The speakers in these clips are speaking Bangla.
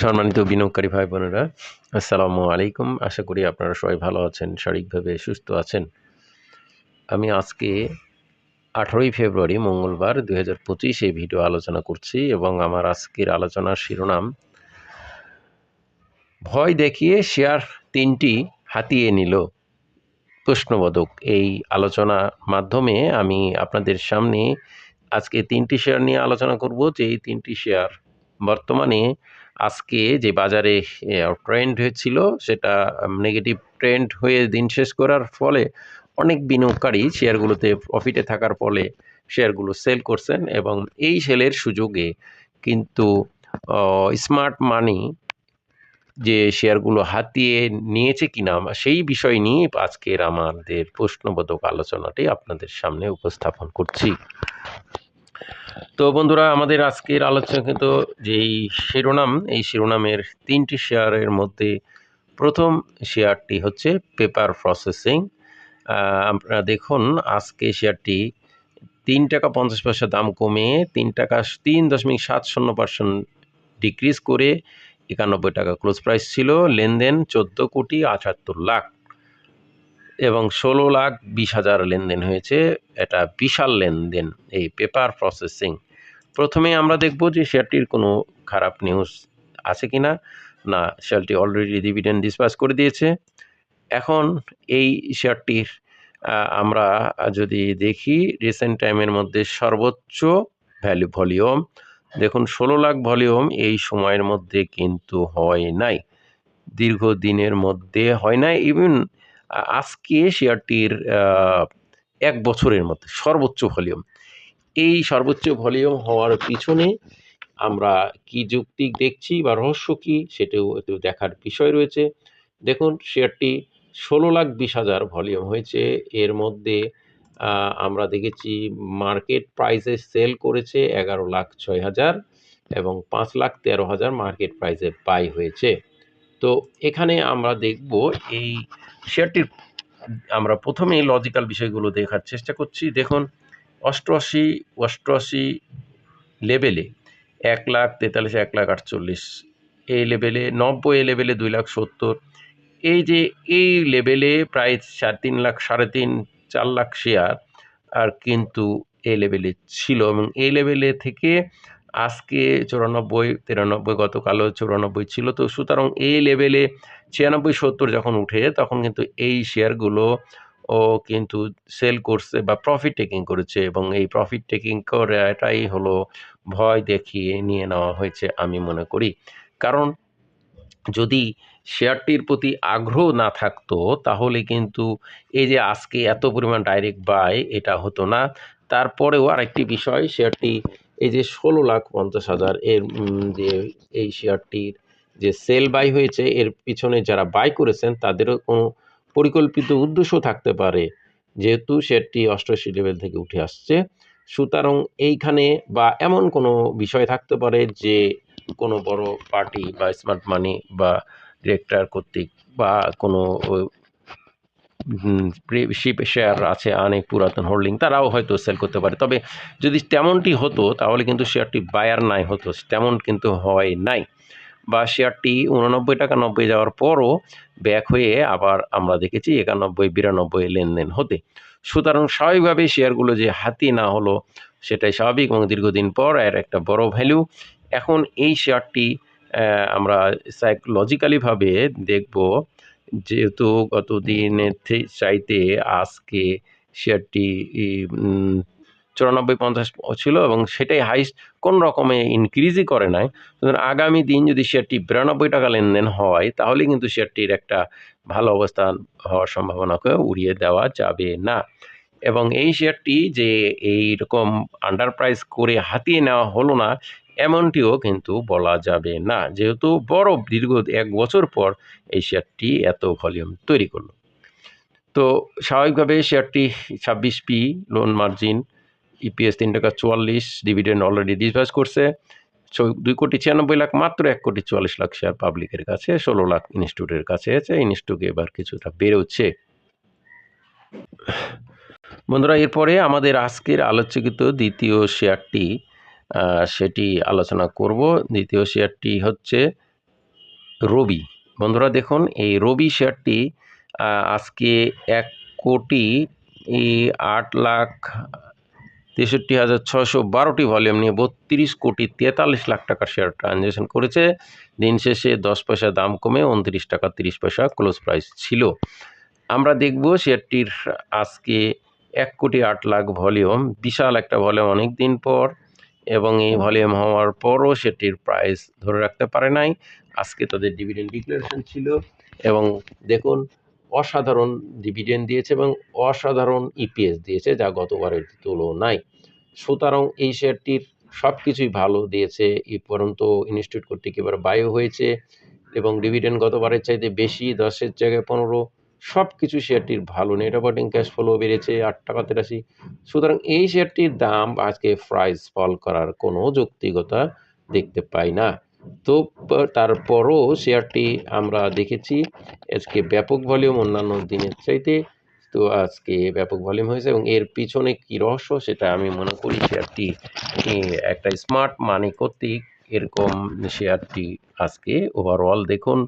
সম্মানিত বিনিয়োগকারী ভাই বোনেরা, আসসালামু আলাইকুম। আশা করি আপনারা সবাই ভালো আছেন, শারীরিকভাবে সুস্থ আছেন। আমি আজকে আঠারোই ফেব্রুয়ারি, মঙ্গলবার দুই হাজার পঁচিশ ভিডিও আলোচনা করছি এবং আমার আজকের আলোচনার শিরোনাম, ভয় দেখিয়ে শেয়ার তিনটি হাতিয়ে নিল প্রশ্নবোধক। এই আলোচনা মাধ্যমে আমি আপনাদের সামনে আজকে তিনটি শেয়ার নিয়ে আলোচনা করব। যে এই তিনটি শেয়ার বর্তমানে আজকে যে বাজারে ট্রেন্ড হয়েছিল, সেটা নেগেটিভ ট্রেন্ড হয়ে দিন শেষ করার ফলে অনেক বিনিয়োগকারী শেয়ারগুলোতে প্রফিটে থাকার ফলে শেয়ারগুলো সেল করছেন এবং এই সেলের সুযোগে কিন্তু স্মার্ট মানি যে শেয়ারগুলো হাতিয়ে নিয়েছে কিনা, সেই বিষয় নিয়ে আজকের আমাদের প্রশ্নবোধক আলোচনাটি আপনাদের সামনে উপস্থাপন করছি। তো বন্ধুরা, আমাদের আজকের আলোচনা কিন্তু যেই শিরোনাম, এই শিরোনামের তিনটি শেয়ারের মধ্যে প্রথম শেয়ারটি হচ্ছে পেপার প্রসেসিং। আপনারা দেখুন, আজকে শেয়ারটি তিন টাকা পঞ্চাশ পয়সা দাম কমে তিন টাকা তিন দশমিক সাত শূন্য পার্সেন্ট ডিক্রিজ করে একানব্বই টাকা ক্লোজ প্রাইস ছিল। লেনদেন চোদ্দ কোটি আটাত্তর লাখ। এবং ষোলো লাখ বিশ হাজার লেনদেন হয়েছে। এটা বিশাল লেনদেন, এই পেপার প্রসেসিং প্রথমে আমরা দেখব যে শেয়ারটির কোনো খারাপ নিউজ আছে কি না না শেয়ারটি অলরেডি ডিভিডেন্ড ডিসপাস করে দিয়েছে। এখন এই শেয়ারটির আমরা যদি দেখি রিসেন্ট টাইমের মধ্যে সর্বোচ্চ ভ্যালু ভলিউম দেখুন, ষোলো লাখ ভলিউম এই সময়ের মধ্যে কিন্তু হয় নাই। দীর্ঘদিনের মধ্যে হয় নাই। ইভেন আজকে শেয়ারটির এক বছরের মধ্যে সর্বোচ্চ ভলিউম। এই সর্বোচ্চ ভলিউম হওয়ার পিছনে আমরা কি যুক্তি দেখছি বা রহস্য কী সেটাও একটু দেখার বিষয় রয়েছে। দেখুন, শেয়ারটি ষোলো লাখ বিশ হাজার ভলিউম হয়েছে। এর মধ্যে আমরা দেখেছি মার্কেট প্রাইসে সেল করেছে এগারো লাখ ছয় হাজার এবং পাঁচ লাখ তেরো হাজার মার্কেট প্রাইসে বাই হয়েছে। তো এখানে আমরা দেখব এই শেয়ারটির, আমরা প্রথমেই লজিক্যাল বিষয়গুলো দেখার চেষ্টা করছি। দেখুন, অষ্টআশি অষ্টআশি লেভেলে এক লাখ তেতাল্লিশ, এক লাখ আটচল্লিশ। এই লেভেলে নব্বই লেভেলে দুই লাখ সত্তর। এই যে এই লেভেলে প্রায় সাড়ে তিন লাখ, সাড়ে তিন, চার লাখ শেয়ার আর কিন্তু এই লেভেলে ছিল এবং এই লেভেলে থেকে আজকে চুরানব্বই, তিরানব্বই, গতকালও চুরানব্বই ছিল। তো সুতরাং এই লেভেলে ছিয়ানব্বই, সত্তর যখন উঠে, তখন কিন্তু এই শেয়ারগুলো ও কিন্তু সেল করছে বা প্রফিট টেকিং করেছে এবং এই প্রফিট টেকিং করে এটাই হলো ভয় দেখিয়ে নিয়ে নেওয়া হয়েছে আমি মনে করি। কারণ যদি শেয়ারটির প্রতি আগ্রহ না থাকতো, তাহলে কিন্তু এই যে আজকে এত পরিমাণ ডাইরেক্ট বাই এটা হতো না। তারপরেও আরেকটি বিষয়, শেয়ারটি এই যে ষোলো লাখ পঞ্চাশ হাজার এর যে এই শেয়ারটির যে সেল বাই হয়েছে, এর পিছনে যারা বাই করেছেন, তাদেরও কোনো পরিকল্পিত উদ্দেশ্য থাকতে পারে। যেহেতু শেয়ারটি অষ্টআশি লেভেল থেকে উঠে আসছে। সুতরাং এইখানে বা এমন কোনো বিষয় থাকতে পারে যে কোনো বড় পার্টি বা স্মার্ট মানি বা ডিরেক্টর কর্তৃক বা কোনো শিপ শেয়ার আছে, অনেক পুরাতন হোল্ডিং তারাও হয়তো সেল করতে পারে। তবে যদি তেমনটি হতো, তাহলে কিন্তু শেয়ারটি বায়ার নাই হতো, তেমন কিন্তু হয় নাই। বা শেয়ারটি উননব্বই টাকা নব্বই যাওয়ার পরও ব্যাক হয়ে আবার আমরা দেখেছি একানব্বই, বিরানব্বই লেনদেন হতে। সুতরাং স্বাভাবিকভাবেই শেয়ারগুলো যে হাতি না হলো, সেটাই স্বাভাবিক এবং দীর্ঘদিন পর এর একটা বড় ভ্যালু এখন এই শেয়ারটি আমরা সাইকোলজিক্যালিভাবে দেখব যেহেতু গত দিনের চাইতে আজকে শেয়ারটি চুরানব্বই পঞ্চাশ ছিল এবং সেটাই হাইস্ট কোন রকমে ইনক্রিজই করে নাই। সুতরাং আগামী দিন যদি শেয়ারটি বিরানব্বই টাকা লেনদেন হয়, তাহলে কিন্তু শেয়ারটির একটা ভালো অবস্থান হওয়ার সম্ভাবনাকে উড়িয়ে দেওয়া যাবে না। এবং এই শেয়ারটি যে এই রকম আন্ডার প্রাইস করে হাতিয়ে নেওয়া হলো না এমনটিও কিন্তু বলা যাবে না। যেহেতু বড় দীর্ঘ এক বছর পর এই শেয়ারটি এত ভলিউম তৈরি করল। তো স্বাভাবিকভাবে শেয়ারটি ছাব্বিশ পি লোন মার্জিন ইপিএস তিন টাকা চুয়াল্লিশ ডিভিডেন্ড অলরেডি ডিসবাস করছে। দুই কোটি ছিয়ানব্বই লাখ, মাত্র এক কোটি চুয়াল্লিশ লাখ শেয়ার পাবলিকের কাছে, ষোলো লাখ ইনস্টিটিউটের কাছে আছে। ইনস্টিটিউট এবার কিছুটা বেরোচ্ছে বন্ধুরা, এরপরে আমাদের আজকের আলোচকিত দ্বিতীয় শেয়ারটি সেটি আলোচনা করব। দ্বিতীয় শেয়ারটি হচ্ছে রবি। বন্ধুরা দেখুন, এই রবি শেয়ারটি আজকে এক কোটি আট লাখ তেষট্টি হাজার ছশো বারোটি ভলিউম নিয়ে বত্রিশ কোটি তেতাল্লিশ লাখ টাকার শেয়ার ট্রানজ্যাকশন করেছে। দিন শেষে দশ পয়সা দাম কমে উনত্রিশ টাকা তিরিশ পয়সা ক্লোজ প্রাইস ছিল। আমরা দেখব শেয়ারটির আজকে এক কোটি আট লাখ ভলিউম। বিশাল একটা ভলিউম অনেক দিন পর এবং এই ভলিউম হওয়ার পরও সেটির প্রাইস ধরে রাখতে পারে নাই। আজকে তাদের ডিভিডেন্ড ডিক্লারেশন ছিল এবং দেখুন অসাধারণ ডিভিডেন্ড দিয়েছে এবং অসাধারণ ইপিএস দিয়েছে যা গতবারের তুলনায়। সুতরাং এই শেয়ারটির সব কিছুই ভালো দিয়েছে এই পর্যন্ত ইনস্টিটিউট কর্তৃক এবার বায়ু হয়েছে এবং ডিভিডেন্ড গতবারের চাইতে বেশি দশের জায়গায় পনেরো সব কিছু শেয়ারটির ভালো নেট অপারেটিং ক্যাশ ফ্লো বেড়েছে আট টাকা তেরাশি। সুতরাং এই শেয়ারটির দাম আজকে প্রাইস ফল করার কোনো যৌক্তিকতা দেখতে পাই না। তো তারপরও শেয়ারটি আমরা দেখেছি, আজকে ব্যাপক ভলিউম অন্যান্য দিনের চাইতে। তো আজকে ব্যাপক ভলিউম হয়েছে এবং এর পিছনে কী রহস্য সেটা আমি মনে করি শেয়ারটি একটা স্মার্ট মানি কর্তৃক এরকম শেয়ারটি আজকে ওভারঅল দেখুন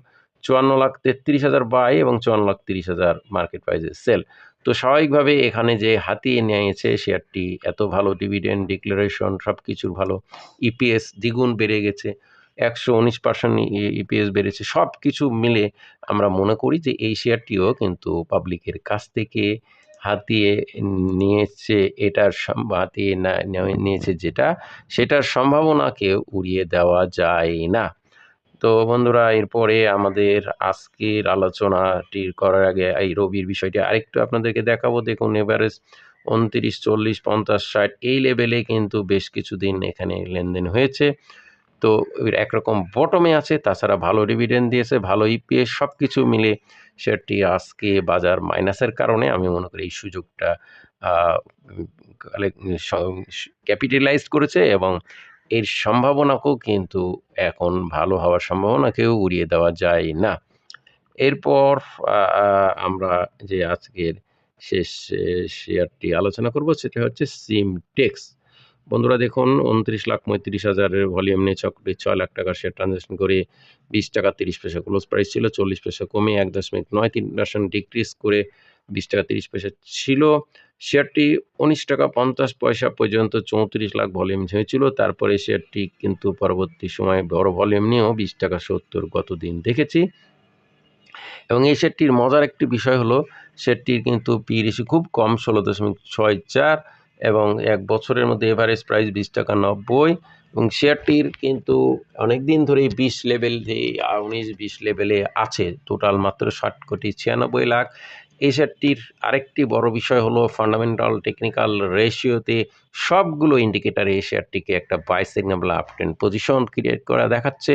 চুয়ান্ন লাখ তেত্রিশ হাজার বাই এবং চুয়ান্ন লাখ তিরিশ হাজার মার্কেট প্রাইসে সেল তো স্বাভাবিকভাবে এখানে যে হাতিয়ে নিয়েছে শেয়ারটি এত ভালো ডিভিডেন্ড ডিক্লারেশন সব কিছুর ভালো ইপিএস দ্বিগুণ বেড়ে গেছে, একশো উনিশ পার্সেন্ট ইপিএস বেড়েছে সব কিছু মিলে আমরা মনে করি যে এই শেয়ারটিও কিন্তু পাবলিকের কাছ থেকে হাতিয়ে নিয়েছে, এটার হাতিয়ে নিয়েছে যেটা, সেটার সম্ভাবনাকে উড়িয়ে দেওয়া যায় না। তো বন্ধুরা, এরপরে আমাদের আজকের আলোচনাটি করার আগে এই রবির বিষয়টি আরেকটু আপনাদেরকে দেখাবো। দেখুন এভারেজ উনত্রিশ, চল্লিশ, পঞ্চাশ, ষাট, এই লেভেলে কিন্তু বেশ কিছুদিন এখানে লেনদেন হয়েছে। তো একরকম বটমে আছে, তাছাড়া ভালো ডিভিডেন্ড দিয়েছে, ভালো ইপিএস সব কিছু মিলে শেয়ারটি আজকে বাজার মাইনাসের কারণে আমি মনে করি এই সুযোগটা ক্যাপিটালাইজ করেছে এবং এর সম্ভাবনাকেও কিন্তু এখন ভালো হওয়ার সম্ভাবনাকেও উড়িয়ে দেওয়া যায় না। এরপর আমরা যে আজকের শেষ শেয়ারটি আলোচনা করব সেটা হচ্ছে সিমটেক্স বন্ধুরা দেখুন, উনত্রিশ লাখ পঁয়ত্রিশ হাজারের ভলিউম নিয়ে চক্রে ছয় লাখ টাকার শেয়ার ট্রানজ্যাকশন করে বিশ টাকা তিরিশ পয়সা ক্লোজ প্রাইস ছিল, চল্লিশ পয়সা কমে এক দশমিক নয় তিন পার্সেন্ট ডিক্রিজ করে বিশ টাকা তিরিশ পয়সা ছিল। শেয়ারটি উনিশ টাকা পঞ্চাশ পয়সা পর্যন্ত চৌত্রিশ লাখ ভলিউম হয়েছিল তারপরে শেয়ারটি কিন্তু পরবর্তী সময়ে বড় ভলিউম নিয়েও বিশ টাকা সত্তর গত দিন দেখেছি। এবং এই শেয়ারটির মজার একটি বিষয় হলো শেয়ারটির কিন্তু পি রেশি খুব কম, ষোলো দশমিক ছয় চার এবং এক বছরের মধ্যে এভারেজ প্রাইস বিশ টাকা নব্বই। এবং শেয়ারটির কিন্তু অনেক দিন ধরেই বিশ লেভেল উনিশ, বিশ লেভেলে আছে। টোটাল মাত্র ষাট কোটি ছিয়ানব্বই লাখ। এই শেয়ারটির আরেকটি বড় বিষয় হলো ফান্ডামেন্টাল টেকনিক্যাল রেশিওতে সবগুলো ইন্ডিকেটারে এই শেয়ারটিকে একটা buy signal up ten position create করা দেখাচ্ছে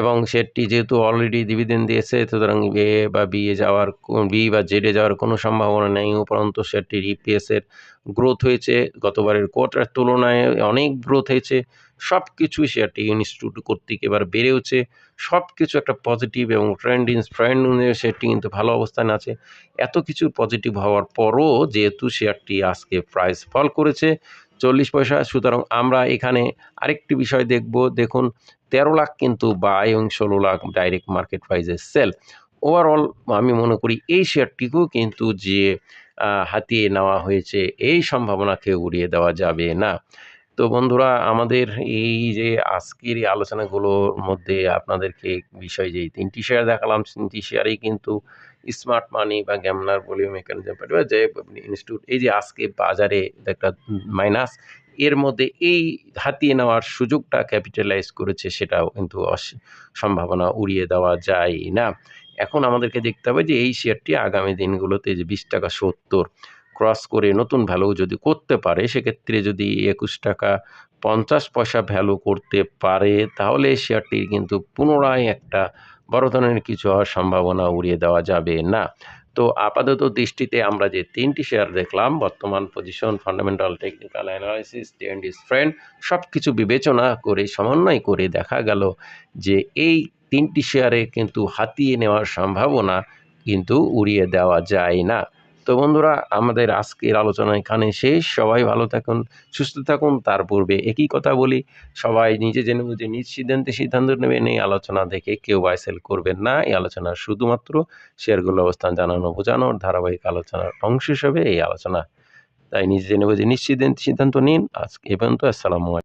এবং সেটি যেহেতু অলরেডি ডিভিডেন্ড দিয়েছে, সুতরাং এ বা বি এ যাওয়ার, বি বা জেডে যাওয়ার কোনো সম্ভাবনা নেই, উপরন্ত সেটির ইপিএসের গ্রোথ হয়েছে, গতবারের কোয়ার্টার তুলনায় অনেক গ্রোথ হয়েছে সব কিছুই সেটি ইনস্টিটিউট কর্তৃক এবার বেড়েওছে। সব কিছু একটা পজিটিভ এবং ট্রেন্ড ট্রেন্ড সেটি কিন্তু ভালো অবস্থানে আছে। এত কিছু পজিটিভ হওয়ার পরও যেহেতু শেয়ারটি আজকে প্রাইস ফল করেছে চল্লিশ পয়সা, সুতরাং আমরা এখানে আরেকটি বিষয় দেখব। দেখুন, তেরো লাখ কিন্তু বাই এবং ষোলো লাখ ডাইরেক্ট মার্কেট প্রাইসে সেল ওভারঅল আমি মনে করি এই শেয়ারটিকেও কিন্তু যে হাতিয়ে নেওয়া হয়েছে, এই সম্ভাবনাকে উড়িয়ে দেওয়া যাবে না। তো বন্ধুরা, আমাদের এই যে আজকের এই আলোচনাগুলোর মধ্যে আপনাদেরকে বিষয় যে তিনটি শেয়ার দেখালাম, তিনটি শেয়ারেই কিন্তু স্মার্ট মানি বা গ্যামনার ভলিউম মেকানিজম যে ইনস্টিটিউট এই যে আজকে বাজারে একটা মাইনাস এর মধ্যে এই হাতিয়ে নেওয়ার সুযোগটা ক্যাপিটালাইজ করেছে সেটাও কিন্তু সম্ভাবনা উড়িয়ে দেওয়া যায় না। এখন আমাদেরকে দেখতে হবে যে এই শেয়ারটি আগামী দিনগুলোতে যে বিশ টাকা সত্তর ক্রস করে নতুন ভ্যালু যদি করতে পারে, সেক্ষেত্রে যদি একুশ টাকা পঞ্চাশ পয়সা ভ্যালু করতে পারে, তাহলে শেয়ারটির কিন্তু পুনরায় একটা বড় ধরনের কিছু হওয়ার সম্ভাবনা উড়িয়ে দেওয়া যাবে না। তো আপাতত দৃষ্টিতে আমরা যে তিনটি শেয়ার দেখলাম, বর্তমান position fundamental technical analysis trend is friend সব কিছু বিবেচনা করে, সমন্বয় করে দেখা গেল যে এই তিনটি শেয়ারে কিন্তু হাতিয়ে নেওয়ার সম্ভাবনা কিন্তু উড়িয়ে দেওয়া যায় না। তো বন্ধুরা, আমাদের আজকের আলোচনা এখানে শেষ। সবাই ভালো থাকুন, সুস্থ থাকুন, তার পূর্বে একই কথা বলি। সবাই নিজে জেনে বুঝে নিজ সিদ্ধান্তে সিদ্ধান্ত নেবেন। এই আলোচনা দেখে কেউ বাইসেল করবেন না। এই আলোচনা শুধুমাত্র শেয়ারগুলো অবস্থান জানানো বোঝানোর ধারাবাহিক আলোচনার অংশ হিসেবে এই আলোচনা। তাই নিজে জেনে বুঝে নিজ সিদ্ধান্ত নিন। আজকে এ পর্যন্ত। আসসালামু